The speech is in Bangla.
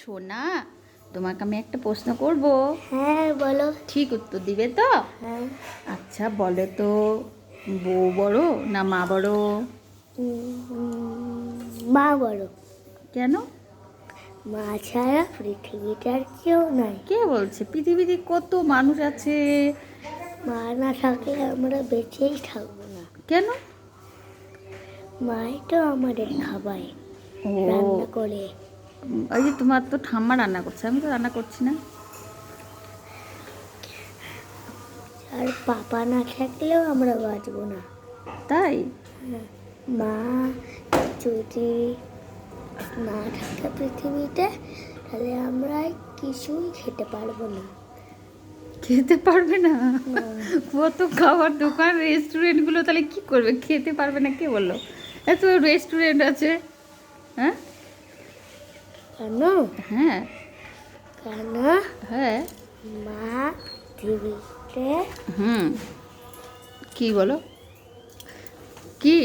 সোনা তোমাকে আমি একটা প্রশ্ন করব? হ্যাঁ বলো। ঠিক উত্তর দিবে তো? হ্যাঁ। আচ্ছা বলো তো বউ বড় না মা বড়? মা বড়। কেন? মা ছাড়া পৃথিবীটার কেউ নাই। কে বলছে? পৃথিবীতে কত মানুষ আছে? মা না থাকলে আমরা বেঁচেই থাকব না। কেন? মাই তো আমাদের খাবায় রান্না করে। ওই যে তোমার তো ঠাম্মা রান্না করছে আমি তো রান্না করছি না। আর পাপা না থাকলেও আমরা বাঁচবো না। তাই? মা যদি না থাকে পৃথিবীতে তাহলে আমরা কিছুই খেতে পারব না। খেতে পারবে না? কত খাবার দোকান রেস্টুরেন্টগুলো তাহলে কি করবে? খেতে পারবে না কে বলল? এত রেস্টুরেন্ট আছে হ্যাঁ? কেন? হ্যাঁ। কেন? হ্যাঁ। মা পৃথিবীতে হুম। কি বলো? কি?